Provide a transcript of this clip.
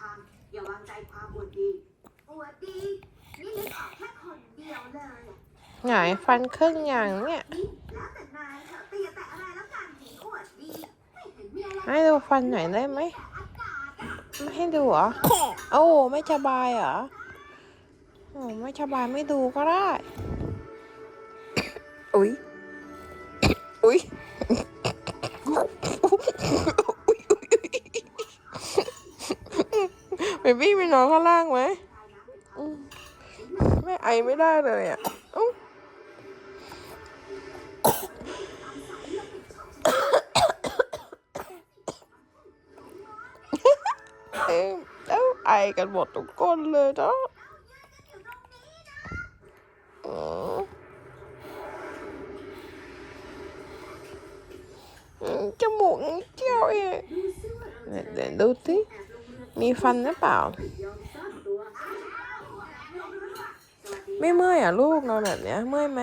ทาอย่าวางใจความปวดดีปวดดี นี่นึกออกแค่คนเดียวเลยอหงายฟันครึ่งอย่างเนี่ยังเนมีอะให้ดูฟันหน่อยได้ไหมไม่ให้ดูเหรอโอ้ไม่สบายเหรอโอ้ไม่สบายไม่ดูก็ได้ อุ๊ยอุ๊ย เบบี้ไปนอนข้างล่างไหมอืมไม่ไอไม่ได้เลยอ่ะอุ๊ยเอ้ยแล้วไอกันหมดทุกคนเลยเนาะอืมอืมจมูกนิดเดียวเองเดี๋ยวเดี๋ยวดูสิ มีฟันหรือเปล่า ไม่เมื่อยอะลูกนอนแบบเนี้ย เมื่อยไหม